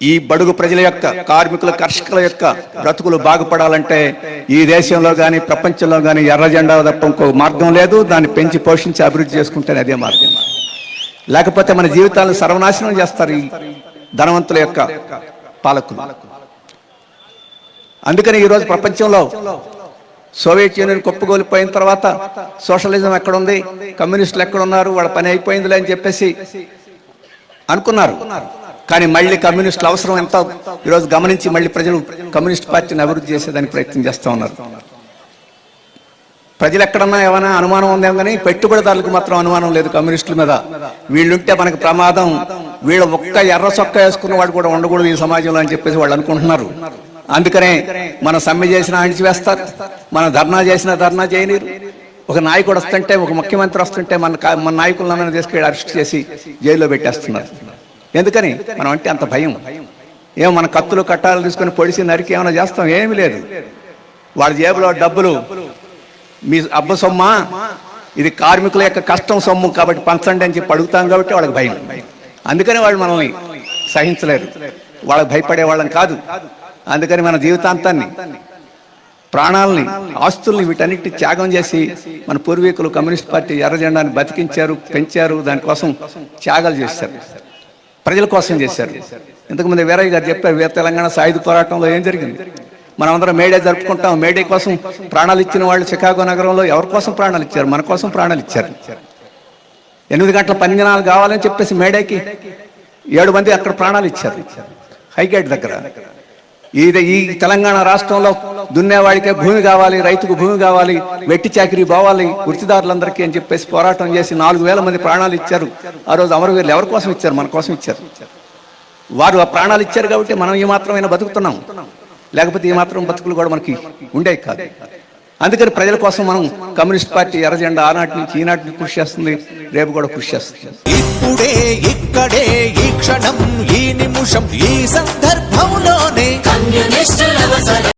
ఈ బడుగు ప్రజల యొక్క కార్మికుల కర్షకుల యొక్క బ్రతుకులు బాగుపడాలంటే ఈ దేశంలో కానీ ప్రపంచంలో కానీ ఎర్ర జెండా తప్ప ఇంకో మార్గం లేదు. దాన్ని పెంచి పోషించి అభివృద్ధి చేసుకుంటేనే అదే మార్గం. లేకపోతే మన జీవితాలను సర్వనాశనం చేస్తారు ఈ ధనవంతుల యొక్క పాలకులు. అందుకని ఈరోజు ప్రపంచంలో సోవియట్ యూనియన్ కుప్పగోలిపోయిన తర్వాత సోషలిజం ఎక్కడుంది? కమ్యూనిస్టులు ఎక్కడున్నారు? వాళ్ళ పని అయిపోయిందిలే అని చెప్పేసి అనుకున్నారు. కానీ మళ్ళీ కమ్యూనిస్టుల అవసరం ఎంత? ఈరోజు గమనించి మళ్ళీ ప్రజలు కమ్యూనిస్ట్ పార్టీని అభివృద్ధి చేసేదానికి ప్రయత్నం చేస్తూ ఉన్నారు. ప్రజలు ఎక్కడన్నా ఏమైనా అనుమానం ఉందేమో కానీ పెట్టుబడిదారులకు మాత్రం అనుమానం లేదు కమ్యూనిస్టుల మీద. వీళ్ళుంటే మనకు ప్రమాదం. వీళ్ళు ఒక్క ఎర్ర చొక్క వేసుకున్న వాడు కూడా ఉండకూడదు ఈ సమాజంలో అని చెప్పేసి వాళ్ళు అనుకుంటున్నారు. అందుకనే మన సమ్మె చేసిన అణిచివేస్తారు. మన ధర్నా చేసిన ధర్నా చేయనీరు. ఒక నాయకుడు వస్తుంటే ఒక ముఖ్యమంత్రి వస్తుంటే మన మన నాయకులందరినీ తీసుకెళ్ళి అరెస్ట్ చేసి జైల్లో పెట్టేస్తున్నారు. ఎందుకని? మనం అంటే అంత భయం. ఏం మన కత్తులు కట్టాలు తీసుకొని పొడిసి నరికి ఏమైనా చేస్తాం? ఏమీ లేదు. వాళ్ళ జేబులో డబ్బులు. మీ అబ్బ సొమ్మా ఇది కార్మికుల యొక్క కష్టం సొమ్ము కాబట్టి పంచండి అని చెప్పి అడుగుతాం కాబట్టి వాళ్ళకి భయం. అందుకని వాళ్ళు మనల్ని సహించలేరు. వాళ్ళకి భయపడే వాళ్ళని కాదు. అందుకని మన జీవితాంతాన్ని ప్రాణాలని ఆస్తుల్ని వీటన్నిటి త్యాగం చేసి మన పూర్వీకులు కమ్యూనిస్ట్ పార్టీ ఎర్రజెండాని బతికించారు పెంచారు దానికోసం త్యాగాలు చేశారు. ప్రజల కోసం చేశారు. ఇంతకుముందు వీరయ్య గారు చెప్పారు వీర తెలంగాణ సాయుధ పోరాటంలో ఏం జరిగింది? మనమందరం మేడే జరుపుకుంటాం మేడే కోసం ప్రాణాలు ఇచ్చిన వాళ్ళు చికాగో నగరంలో ఎవరి కోసం ప్రాణాలు ఇచ్చారు? మన కోసం ప్రాణాలు ఇచ్చారు. ఎనిమిది గంటల పని దినాలు కావాలని చెప్పేసి మేడేకి ఏడు మంది అక్కడ ప్రాణాలు ఇచ్చారు హైగేట్ దగ్గర. ఈ ఈ తెలంగాణ రాష్ట్రంలో దున్నేవాడికే భూమి కావాలి రైతుకు భూమి కావాలి వెట్టి చాకిరీ పోవాలి వృత్తిదారులందరికీ అని చెప్పేసి పోరాటం చేసి నాలుగు వేల మంది ప్రాణాలు ఇచ్చారు. ఆ రోజు అమరవీరులు ఎవరి కోసం ఇచ్చారు? మన కోసం ఇచ్చారు. వారు ఆ ప్రాణాలు ఇచ్చారు కాబట్టి మనం ఈ మాత్రమైనా బతుకుతున్నాం. లేకపోతే ఈ మాత్రం బతుకులు కూడా మనకి ఉండేవి కాదు. అందుకని ప్రజల కోసం మనం కమ్యూనిస్ట్ పార్టీ ఎర్ర జెండా ఆనాటి నుంచి ఈనాటి నుంచి కృషి చేస్తుంది. రేపు కూడా కృషి చేస్తుంది. ఇప్పుడే ఇక్కడే ఈ క్షణం ఈ నిమిషం ఈ సందర్భంలోనే.